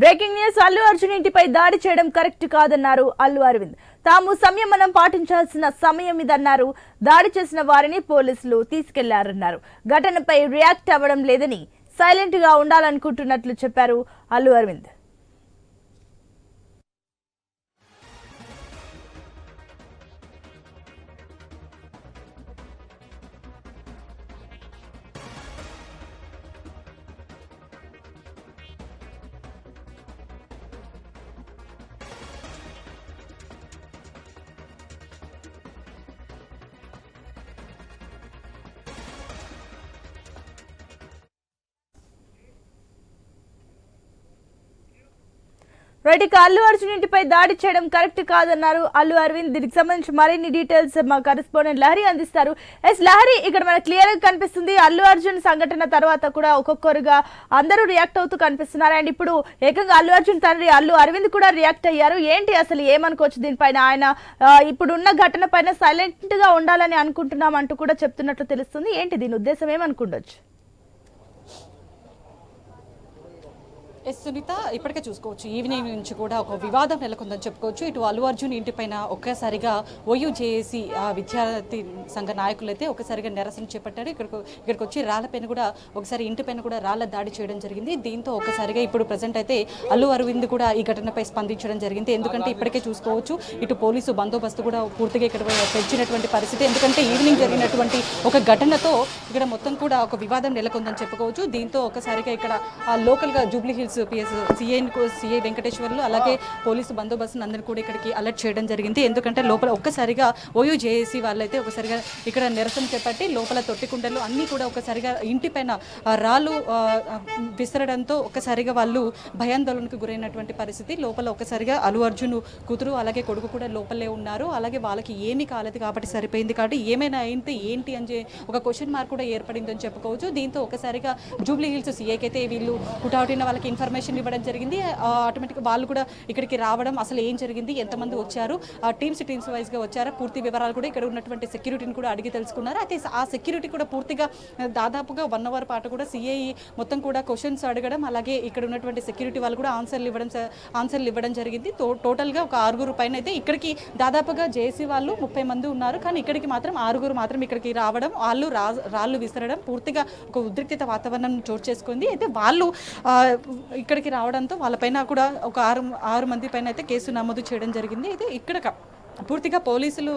Breaking news Allu Arjun ఇంటిపై దాడి చేయడం కరెక్ట్ కాదన్నారు అల్లు అరవింద్. తాము సంయమనం పాటించాల్సిన సమయం ఇదన్నారు. దాడి చేసిన వారిని పోలీసులు తీసుకెళ్ళారన్నారు. ఘటనపై రియాక్ట్ అవ్వడం లేదని సైలెంట్గా ఉండాలనుకుంటున్నట్లు చెప్పారు అల్లు అరవింద్. రైట్ ఇక అల్లు అర్జున్ ఇంటిపై దాడి చేయడం కరెక్ట్ కాదన్నారు. అల్లు అరవింద్ దీనికి సంబంధించి మరిన్ని డీటెయిల్స్ మా కరెస్పాండెంట్ లహరి అందిస్తారు. ఎస్ లహరి ఇక్కడ మనకు క్లియర్గా కనిపిస్తుంది. అల్లు అర్జున్ సంఘటన తర్వాత కూడా ఒక్కొక్కరుగా అందరూ రియాక్ట్ అవుతూ కనిపిస్తున్నారు. అండ్ ఇప్పుడు ఏకంగా అల్లు అర్జున్ తండ్రి అల్లు అరవింద్ కూడా రియాక్ట్ అయ్యారు. ఏంటి అసలు ఏమనుకోవచ్చు దీనిపైన? ఆయన ఇప్పుడున్న ఘటన పైన సైలెంట్గా ఉండాలని అనుకుంటున్నాం అంటూ కూడా చెప్తున్నట్లు తెలుస్తుంది. ఏంటి దీని ఉద్దేశం? ఏమనుకుండొచ్చు? ఎస్ సునీత ఇప్పటికే చూసుకోవచ్చు. ఈవినింగ్ నుంచి కూడా ఒక వివాదం నెలకొందని చెప్పుకోవచ్చు. ఇటు అల్లు అర్జున్ ఇంటిపైన ఒక్కసారిగా ఓయూ జేఏసీ విద్యార్థి సంఘ నాయకులు అయితే ఒకసారిగా నిరసన చేపట్టారు. ఇక్కడికి ఇక్కడికి వచ్చి రాళ్ళపైన కూడా ఒకసారి ఇంటిపైన కూడా రాళ్ళ దాడి చేయడం జరిగింది. దీంతో ఒక్కసారిగా ఇప్పుడు ప్రజెంట్ అయితే అల్లు అరవింద్ కూడా ఈ ఘటనపై స్పందించడం జరిగింది. ఎందుకంటే ఇప్పటికే చూసుకోవచ్చు ఇటు పోలీసు బందోబస్తు కూడా పూర్తిగా ఇక్కడ పెంచినటువంటి పరిస్థితి. ఎందుకంటే ఈవినింగ్ జరిగినటువంటి ఒక ఘటనతో ఇక్కడ మొత్తం కూడా ఒక వివాదం నెలకొందని చెప్పుకోవచ్చు. దీంతో ఒకసారిగా ఇక్కడ లోకల్గా Jubilee Hills PS CI CI Venkateswarlu అలాగే పోలీసు బందోబస్తును అందరినీ కూడా ఇక్కడికి అలర్ట్ చేయడం జరిగింది. ఎందుకంటే లోపల ఒక్కసారిగా ఓయూ జేఏసీ వాళ్ళైతే ఒకసారిగా ఇక్కడ నిరసన చేపట్టి లోపల తొట్టికుండలు అన్నీ కూడా ఒకసారిగా ఇంటిపైన పైన రాళ్ళు విసరడంతో ఒక్కసారిగా వాళ్ళు భయాందోళనకు గురైనటువంటి పరిస్థితి. లోపల ఒకసారిగా అల్లు అర్జున్ కూతురు అలాగే కొడుకు కూడా లోపలే ఉన్నారు. అలాగే వాళ్ళకి ఏమీ కాలేదు కాబట్టి సరిపోయింది కాబట్టి ఏమైనా అయింది ఏంటి అని ఒక క్వశ్చన్ మార్క్ కూడా ఏర్పడిందని చెప్పుకోవచ్చు. దీంతో ఒకసారిగా జూబ్లీ హిల్స్ సీఏకి అయితే వీళ్ళు హుటాహుటిన వాళ్ళకి ఇన్ఫర్మేషన్ ఇవ్వడం జరిగింది. ఆటోమేటిక్గా వాళ్ళు కూడా ఇక్కడికి రావడం అసలు ఏం జరిగింది? ఎంతమంది వచ్చారు? ఆ టీమ్స్ టీమ్స్ వైజ్గా వచ్చారా? పూర్తి వివరాలు కూడా ఇక్కడ ఉన్నటువంటి సెక్యూరిటీని కూడా అడిగి తెలుసుకున్నారు. అయితే ఆ సెక్యూరిటీ కూడా పూర్తిగా దాదాపుగా వన్ అవర్ పాటు కూడా సిఐ మొత్తం కూడా క్వశ్చన్స్ అడగడం అలాగే ఇక్కడ ఉన్నటువంటి సెక్యూరిటీ వాళ్ళు కూడా ఆన్సర్లు ఇవ్వడం ఆన్సర్లు ఇవ్వడం జరిగింది. టోటల్గా ఒక ఆరుగురు పైన అయితే ఇక్కడికి దాదాపుగా జేసీ వాళ్ళు ముప్పై మంది ఉన్నారు. కానీ ఇక్కడికి మాత్రం ఆరుగురు మాత్రం ఇక్కడికి రావడం వాళ్ళు రా రాళ్ళు విసరడం పూర్తిగా ఒక ఉద్రిక్తత వాతావరణం చోటు చేసుకుంది. అయితే వాళ్ళు ఇక్కడికి రావడంతో వాళ్ళపైన కూడా ఒక ఆరు ఆరు మంది పైన అయితే కేసు నమోదు చేయడం జరిగింది. అయితే ఇక్కడ పూర్తిగా పోలీసులు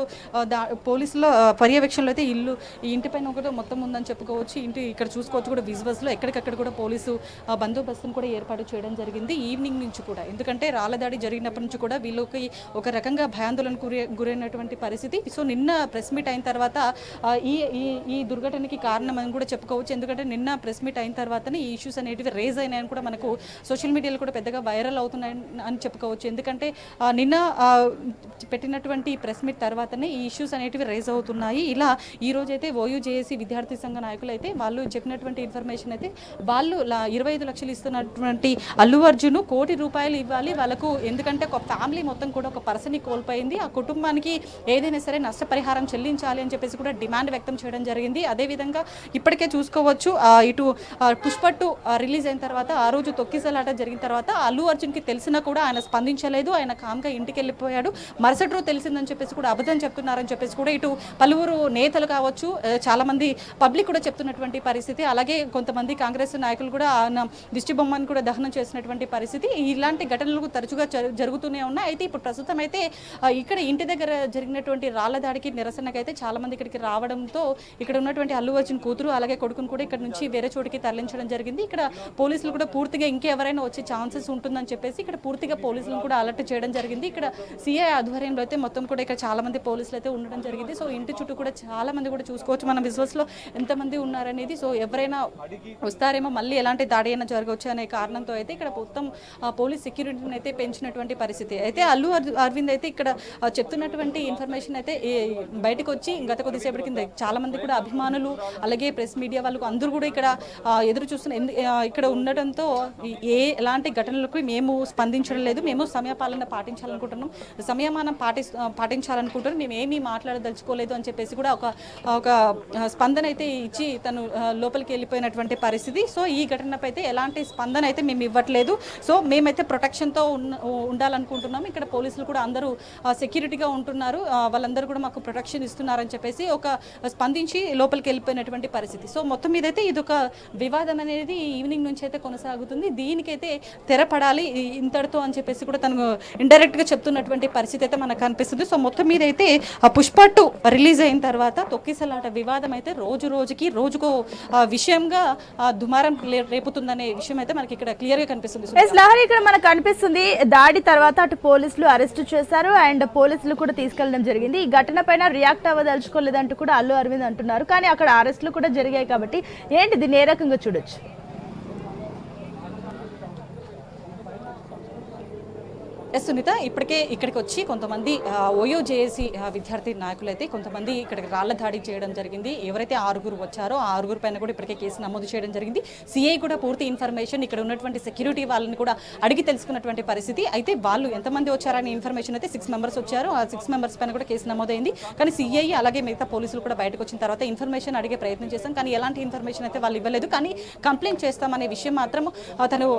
దా పోలీసుల పర్యవేక్షణలో అయితే ఇల్లు ఈ ఇంటిపైన ఒకటి మొత్తం ఉందని చెప్పుకోవచ్చు. ఇంటి ఇక్కడ చూసుకోవచ్చు కూడా విజువల్స్లో ఎక్కడికక్కడ కూడా పోలీసు బందోబస్తును కూడా ఏర్పాటు చేయడం జరిగింది ఈవినింగ్ నుంచి కూడా. ఎందుకంటే రాళ్ళదాడి జరిగినప్పటి నుంచి కూడా వీళ్ళకి ఒక రకంగా భయాందోళన గురి గురైనటువంటి పరిస్థితి. సో నిన్న ప్రెస్ మీట్ అయిన తర్వాత ఈ ఈ ఈ దుర్ఘటనకి కారణం అని కూడా చెప్పుకోవచ్చు. ఎందుకంటే నిన్న ప్రెస్ మీట్ అయిన తర్వాతనే ఈ ఇష్యూస్ అనేటివి రేజ్ అయినాయని కూడా మనకు సోషల్ మీడియాలో కూడా పెద్దగా వైరల్ అవుతున్నాయి అని చెప్పుకోవచ్చు. ఎందుకంటే నిన్న పెట్టినటువంటి ఆ, ప్రెస్ మీట్ తర్వాతనే ఈ ఇష్యూస్ అనేటివి రైజ్ అవుతున్నాయి. ఇలా ఈ రోజు అయితే ఓయూ జేఏసీ విద్యార్థి సంఘ నాయకులు అయితే వాళ్ళు చెప్పినటువంటి ఇన్ఫర్మేషన్ అయితే వాళ్ళు ఇరవై ఐదు లక్షలు ఇస్తున్నటువంటి అల్లు అర్జున్ కోటి రూపాయలు ఇవ్వాలి. వాళ్ళకు ఎందుకంటే ఒక ఫ్యామిలీ మొత్తం కూడా ఒక పర్సన్ని కోల్పోయింది. ఆ కుటుంబానికి ఏదైనా సరే నష్టపరిహారం చెల్లించాలి అని చెప్పేసి కూడా డిమాండ్ వ్యక్తం చేయడం జరిగింది. అదేవిధంగా ఇప్పటికే చూసుకోవచ్చు ఇటు పుష్ప పుష్పట్టు రిలీజ్ అయిన తర్వాత ఆ రోజు తొక్కిసలాట జరిగిన తర్వాత అల్లు అర్జున్కి తెలిసినా కూడా ఆయన స్పందించలేదు. ఆయన కామ్గా ఇంటికి వెళ్ళిపోయాడు మరుసటి రోజు తెలిసిందని చెప్పేసి కూడా అబద్ధం చెప్తున్నారని చెప్పేసి కూడా ఇటు పలువురు నేతలు కావచ్చు చాలామంది చాలా మంది పబ్లిక్ కూడా చెప్తున్నటువంటి పరిస్థితి. అలాగే కొంతమంది కాంగ్రెస్ నాయకులు కూడా ఆయన దిష్టి బొమ్మను కూడా దహనం చేసినటువంటి పరిస్థితి. ఇలాంటి ఘటనలు తరచుగా జరుగుతూనే ఉన్నాయి. అయితే ఇప్పుడు ప్రస్తుతం అయితే ఇక్కడ ఇంటి దగ్గర జరిగినటువంటి రాళ్ళ దాడికి నిరసనకైతే చాలా మంది ఇక్కడికి రావడంతో ఇక్కడ ఉన్నటువంటి అల్లు అర్జున్ కూతురు అలాగే కొడుకును కూడా ఇక్కడ నుంచి వేరే చోటికి తరలించడం జరిగింది. ఇక్కడ పోలీసులు కూడా పూర్తిగా ఇంకెవరైనా వచ్చే ఛాన్సెస్ ఉంటుందని చెప్పేసి ఇక్కడ పూర్తిగా పోలీసులను కూడా అలర్ట్ చేయడం జరిగింది. ఇక్కడ సిఐ ఆధ్వర్యంలో అయితే మొత్తం కూడా ఇక్కడ చాలా మంది పోలీసులు అయితే ఉండడం జరిగింది. సో ఇంటి చుట్టూ కూడా చాలా మంది కూడా చూసుకోవచ్చు. మన విజువల్స్లో ఎంతమంది ఉన్నారనేది. సో ఎవరైనా వస్తారేమో మళ్ళీ ఎలాంటి దాడి అయినా జరగవచ్చు అనే కారణంతో అయితే ఇక్కడ మొత్తం పోలీస్ సెక్యూరిటీని అయితే పెంచినటువంటి పరిస్థితి. అయితే అల్లు అర్- అరవింద్ అయితే ఇక్కడ చెప్తున్నటువంటి ఇన్ఫర్మేషన్ అయితే బయటకు వచ్చి గత కొద్దిసేపటి కింద చాలా మంది కూడా అభిమానులు అలాగే ప్రెస్ మీడియా వాళ్ళు అందరూ కూడా ఇక్కడ ఎదురు చూస్తున్న ఇక్కడ ఉండడంతో ఏ ఎలాంటి ఘటనలకు మేము స్పందించడం లేదు. మేము సమయపాలన పాటించాలనుకుంటున్నాం. సమయమానం పాటిస్తూ పాటించాలనుకుంటారు. మేము ఏమీ మాట్లాడదలుచుకోలేదు అని చెప్పేసి కూడా ఒక ఒక స్పందన అయితే ఇచ్చి తను లోపలికి వెళ్ళిపోయినటువంటి పరిస్థితి. సో ఈ ఘటనపై అయితే ఎలాంటి స్పందన అయితే మేము ఇవ్వట్లేదు. సో మేమైతే ప్రొటెక్షన్తో ఉండాలనుకుంటున్నాము. ఇక్కడ పోలీసులు కూడా అందరూ సెక్యూరిటీగా ఉంటున్నారు. వాళ్ళందరూ కూడా మాకు ప్రొటెక్షన్ ఇస్తున్నారని చెప్పేసి ఒక స్పందించి లోపలికి వెళ్ళిపోయినటువంటి పరిస్థితి. సో మొత్తం మీద అయితే ఇది ఒక వివాదం అనేది ఈవినింగ్ నుంచి అయితే కొనసాగుతుంది. దీనికైతే తెరపడాలి ఇంతటితో అని చెప్పేసి కూడా తను ఇండైరెక్ట్గా చెప్తున్నటువంటి పరిస్థితి అయితే మనకు కనిపిస్తుంది. సో మొత్తం మీద అయితే ఆ పుష్ప టూ రిలీజ్ అయిన తర్వాత తొక్కిసలాట వివాదం అయితే రోజు రోజుకి రోజుకో ఆ, విషయంగా ఆ, దుమారం రేపుతుందనే విషయం అయితే మనకి ఇక్కడ క్లియర్గా కనిపిస్తుంది. లహరి ఇక్కడ మనకు కనిపిస్తుంది దాడి తర్వాత అటు పోలీసులు అరెస్ట్ చేశారు అండ్ పోలీసులు కూడా తీసుకెళ్ళడం జరిగింది. ఈ ఘటన పైన రియాక్ట్ అవ్వదలుచుకోలేదంటూ కూడా అల్లు అరవింద్ అంటున్నారు. కానీ అక్కడ అరెస్టులు కూడా జరిగాయి కాబట్టి ఏంటి దీన్ని ఏ రకంగా చూడొచ్చు? ఎస్ సునీత ఇప్పటికే ఇక్కడికి వచ్చి కొంతమంది ఓయో జేఏసీ విద్యార్థి నాయకులు అయితే కొంతమంది ఇక్కడికి రాళ్ళ దాడి చేయడం జరిగింది. ఎవరైతే ఆరుగురు వచ్చారో ఆ ఆరుగురు పైన కూడా ఇప్పటికే కేసు నమోదు చేయడం జరిగింది. సిఐ కూడా పూర్తి ఇన్ఫర్మేషన్ ఇక్కడ ఉన్నటువంటి సెక్యూరిటీ వాళ్ళని కూడా అడిగి తెలుసుకున్నటువంటి పరిస్థితి. అయితే వాళ్ళు ఎంతమంది వచ్చారనే ఇన్ఫర్మేషన్ అయితే సిక్స్ మెంబర్స్ వచ్చారు. ఆ సిక్స్ మెంబర్స్ పైన కూడా కేసు నమోదైంది. కానీ సిఐ అలాగే మిగతా పోలీసులు కూడా బయటకు వచ్చిన తర్వాత ఇన్ఫర్మేషన్ అడిగే ప్రయత్నం చేశాం. కానీ ఎలాంటి ఇన్ఫర్మేషన్ అయితే వాళ్ళు ఇవ్వలేదు. కానీ కంప్లైంట్ చేస్తామనే విషయం మాత్రం తను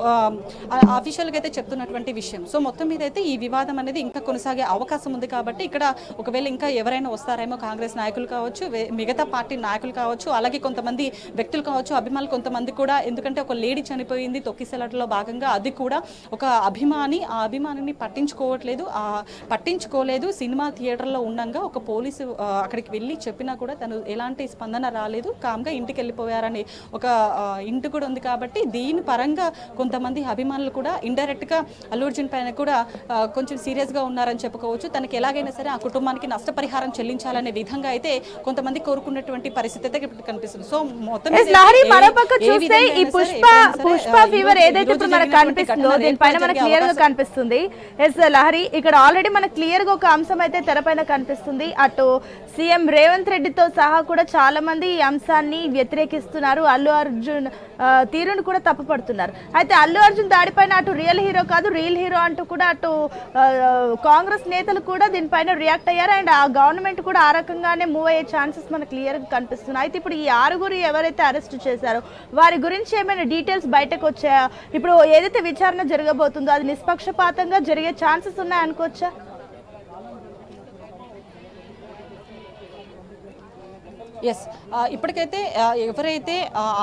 అఫీషియల్గా అయితే చెప్తున్నటువంటి విషయం. సో మొత్తం మీద అయితే ఈ వివాదం అనేది ఇంకా కొనసాగే అవకాశం ఉంది కాబట్టి ఇక్కడ ఒకవేళ ఇంకా ఎవరైనా వస్తారేమో కాంగ్రెస్ నాయకులు కావచ్చు మిగతా పార్టీ నాయకులు కావచ్చు అలాగే కొంతమంది వ్యక్తులు కావచ్చు అభిమానులు కొంతమంది కూడా ఎందుకంటే ఒక లేడీ చనిపోయింది తొక్కిసలాటలో భాగంగా అది కూడా ఒక అభిమాని ఆ అభిమానిని పట్టించుకోవట్లేదు ఆ పట్టించుకోలేదు సినిమా థియేటర్లో ఉండగా ఒక పోలీసు అక్కడికి వెళ్ళి చెప్పినా కూడా తను ఎలాంటి స్పందన రాలేదు కామ్గా ఇంటికి వెళ్ళిపోయారని ఒక ఇంటి కూడా ఉంది కాబట్టి దీని పరంగా కొంతమంది అభిమానులు కూడా ఇండైరెక్ట్గా అల్లు అర్జున్ పైన కూడా కొంచెం సీరియస్గా ఉన్నారని చెప్పుకోవచ్చు. తనకి ఎలాగైనా సరే ఆ కుటుంబానికి నష్టపరిహారం చెల్లించాలనే విధంగా అయితే కొంతమంది కోరుకున్నటువంటి పరిస్థితి అయితే ఇప్పుడు కనిపిస్తుంది. సో మొత్తం మరోపక్క చూస్తే ఈ పుష్ప పుష్ప ఫీవర్ ఏదైతే ఇప్పుడు మనకు కనిపిస్తుందో దీనిపైన మనకు క్లియర్గా కనిపిస్తుంది. ఎస్ లహరి ఇక్కడ ఆల్రెడీ మనకు క్లియర్గా ఒక అంశం అయితే తెరపైన కనిపిస్తుంది. అటు సీఎం రేవంత్ రెడ్డితో సహా కూడా చాలా మంది ఈ అంశాన్ని వ్యతిరేకిస్తున్నారు. అల్లు అర్జున్ తీరును కూడా తప్పుపడుతున్నారు. అయితే అల్లు అర్జున్ దాడిపైన అటు రియల్ హీరో కాదు రియల్ హీరో అంటూ కూడా అటు కాంగ్రెస్ నేతలు కూడా దీనిపైన రియాక్ట్ అయ్యారు. అండ్ ఆ గవర్నమెంట్ కూడా ఆ రకంగానే మూవ్ అయ్యే ఛాన్సెస్ మనకు క్లియర్గా కనిపిస్తున్నాయి. అయితే ఇప్పుడు ఈ ఆరుగురు ఎవరైతే అరెస్ట్ చేశారో వారి గురించి ఏమైనా డీటెయిల్స్ బయటకు వచ్చాయా? ఇప్పుడు ఏదైతే విచారణ జరగబోతుందో అది నిష్పక్షపాతంగా జరిగే ఛాన్సెస్ ఉన్నాయనుకోవచ్చా? ఎస్ ఇప్పటికైతే ఎవరైతే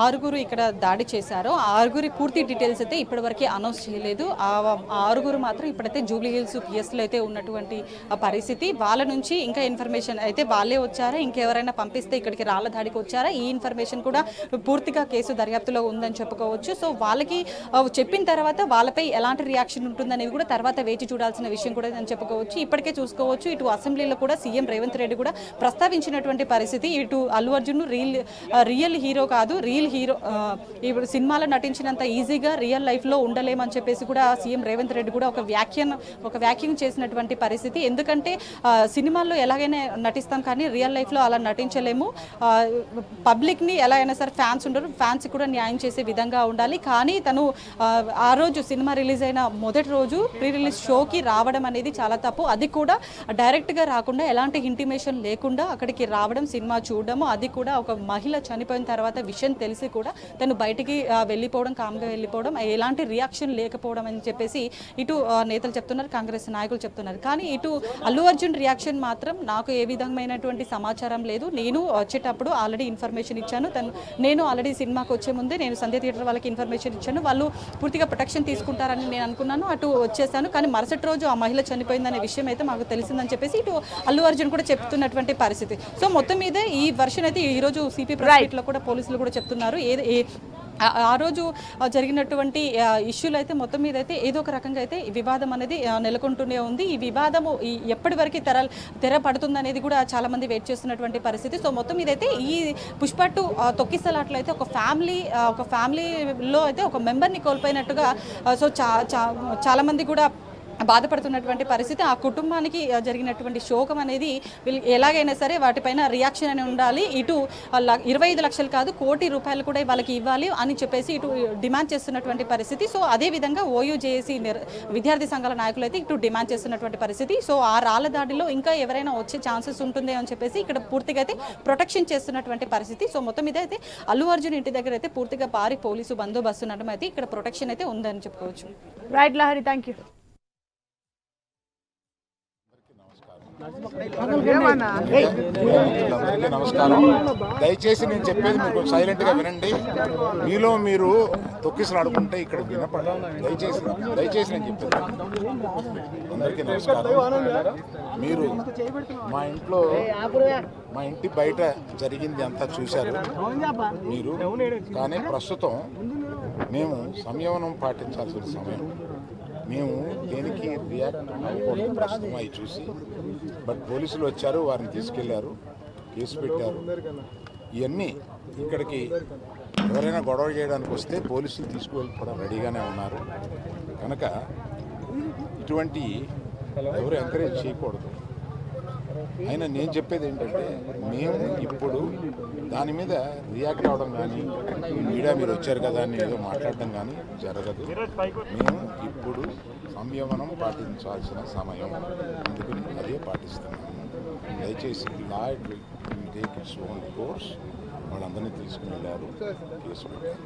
ఆరుగురు ఇక్కడ దాడి చేశారో ఆరుగురి పూర్తి డీటెయిల్స్ అయితే ఇప్పటివరకు అనౌన్స్ చేయలేదు. ఆరుగురు మాత్రం ఇప్పుడైతే జూబ్లీ హిల్స్ పిఎస్లో అయితే ఉన్నటువంటి పరిస్థితి. వాళ్ళ నుంచి ఇంకా ఇన్ఫర్మేషన్ అయితే వాళ్ళే వచ్చారా? ఇంకెవరైనా పంపిస్తే ఇక్కడికి రాళ్ళ దాడికి వచ్చారా? ఈ ఇన్ఫర్మేషన్ కూడా పూర్తిగా కేసు దర్యాప్తులో ఉందని చెప్పుకోవచ్చు. సో వాళ్ళకి చెప్పిన తర్వాత వాళ్ళపై ఎలాంటి రియాక్షన్ ఉంటుందనేది కూడా తర్వాత వేచి చూడాల్సిన విషయం కూడా నేను చెప్పుకోవచ్చు. ఇప్పటికే చూసుకోవచ్చు. ఇటు అసెంబ్లీలో కూడా సీఎం రేవంత్ రెడ్డి కూడా ప్రస్తావించినటువంటి పరిస్థితి. ఇటు Allu Arjun real real hero కాదు రియల్ హీరో ఇప్పుడు సినిమాలో నటించినంత ఈజీగా రియల్ లైఫ్లో ఉండలేమని చెప్పేసి కూడా సీఎం రేవంత్ రెడ్డి కూడా ఒక వ్యాఖ్యను ఒక వ్యాఖ్యం చేసినటువంటి పరిస్థితి. ఎందుకంటే సినిమాల్లో ఎలాగైనా నటిస్తాం కానీ రియల్ లైఫ్లో అలా నటించలేము. పబ్లిక్ని ఎలా అయినా సరే ఫ్యాన్స్ ఉండరు ఫ్యాన్స్ కూడా న్యాయం చేసే విధంగా ఉండాలి. కానీ తను ఆ, రోజు సినిమా రిలీజ్ అయిన మొదటి రోజు ప్రీ రిలీజ్ షోకి రావడం అనేది చాలా తప్పు. అది కూడా డైరెక్ట్గా రాకుండా ఎలాంటి ఇంటిమేషన్ లేకుండా అక్కడికి రావడం సినిమా చూడడం చూడడము అది కూడా ఒక మహిళ చనిపోయిన తర్వాత విషయం తెలిసి కూడా తను బయటికి వెళ్ళిపోవడం కామ్గా వెళ్ళిపోవడం ఎలాంటి రియాక్షన్ లేకపోవడం అని చెప్పేసి ఇటు నేతలు చెప్తున్నారు కాంగ్రెస్ నాయకులు చెప్తున్నారు. కానీ ఇటు అల్లు అర్జున్ రియాక్షన్ మాత్రం నాకు ఏ విధమైనటువంటి సమాచారం లేదు. నేను వచ్చేటప్పుడు ఆల్రెడీ ఇన్ఫర్మేషన్ ఇచ్చాను. తను నేను ఆల్రెడీ సినిమాకి వచ్చే ముందే నేను సంధ్య థియేటర్ వాళ్ళకి ఇన్ఫర్మేషన్ ఇచ్చాను. వాళ్ళు పూర్తిగా ప్రొటెక్షన్ తీసుకుంటారని నేను అనుకున్నాను. అటు వచ్చేసాను. కానీ మరుసటి రోజు ఆ మహిళ చనిపోయిందనే విషయం అయితే మాకు తెలిసిందని చెప్పేసి ఇటు అల్లు అర్జున్ కూడా చెప్తున్నటువంటి పరిస్థితి. సో మొత్తం మీద ఈ వర్షన్ అయితే ఈ రోజు సిపి ప్రెస్లో కూడా పోలీసులు కూడా చెప్తున్నారు. ఏది ఏ- ఆ- రోజు జరిగినటువంటి ఇష్యూలు అయితే మొత్తం మీద అయితే ఏదో ఒక రకంగా అయితే ఈ వివాదం అనేది నెలకొంటూనే ఉంది. ఈ వివాదము ఈ ఎప్పటి వరకు తెర తెర పడుతుందనేది కూడా చాలా మంది వెయిట్ చేస్తున్నటువంటి పరిస్థితి. సో మొత్తం మీద అయితే ఈ పుష్పట్టు తొక్కిసలాట్లు అయితే ఒక ఫ్యామిలీ ఒక ఫ్యామిలీలో అయితే ఒక మెంబర్ని కోల్పోయినట్టుగా సో చా చా- చాలా మంది కూడా బాధపడుతున్నటువంటి పరిస్థితి ఆ కుటుంబానికి జరిగినటువంటి శోకం అనేది వీళ్ళు ఎలాగైనా సరే వాటిపైన రియాక్షన్ అని ఉండాలి. ఇటు ఇరవై ఐదు లక్షలు కాదు కోటి రూపాయలు కూడా వాళ్ళకి ఇవ్వాలి అని చెప్పేసి ఇటు డిమాండ్ చేస్తున్నటువంటి పరిస్థితి. సో అదే విధంగా ఓయూ విద్యార్థి సంఘాల నాయకులు అయితే ఇటు డిమాండ్ చేస్తున్నటువంటి పరిస్థితి. సో ఆ రాళ్ళ దాడిలో ఇంకా ఎవరైనా వచ్చే ఛాన్సెస్ ఉంటుంది అని చెప్పేసి ఇక్కడ పూర్తిగా అయితే ప్రొటెక్షన్ చేస్తున్నటువంటి పరిస్థితి. సో మొత్తం మీద అయితే అల్లు అర్జున్ ఇంటి దగ్గర అయితే పూర్తిగా భారీ పోలీసు బందోబస్తు ఉండడం అయితే ఇక్కడ ప్రొటెక్షన్ అయితే ఉందని చెప్పుకోవచ్చు. రైట్ లహరి థ్యాంక్ యూ నమస్కారం. దయచేసి నేను చెప్పేది మీకు సైలెంట్గా వినండి. మీలో మీరు తొక్కిసలాడుకుంటే ఇక్కడ వినపడ దయచేసి దయచేసి నేను చెప్పేది అందరికీ నమస్కారం. మీరు మా ఇంట్లో మా ఇంటి బయట జరిగింది అంతా చూశారు. మీరు కానీ ప్రస్తుతం మేము సంయమనం పాటించాల్సిన సమయం. మేము దేనికి రియాక్ట్ అవ్వకూడదు ప్రస్తుతం అవి చూసి బట్ పోలీసులు వచ్చారు వారిని తీసుకెళ్ళారు కేసు పెట్టారు. ఇవన్నీ ఇక్కడికి ఎవరైనా గొడవ చేయడానికి వస్తే పోలీసులు తీసుకువెళ్ళిపోవడం రెడీగానే ఉన్నారు. కనుక ఇటువంటి ఎవరు ఎంకరేజ్ చేయకూడదు. అయినా నేను చెప్పేది ఏంటంటే మేము ఇప్పుడు దాని మీద రియాక్ట్ అవ్వడం కానీ మీడియా మీరు వచ్చారు కదా అని ఏదో మాట్లాడడం కానీ జరగదు. మేము ఇప్పుడు సంయమనం పాటించాల్సిన సమయం. అందుకని అదే పాటిస్తున్నాము. దయచేసి law take its own course. వాళ్ళందరినీ తీసుకుని వెళ్ళారు. కేసు పెట్టారు.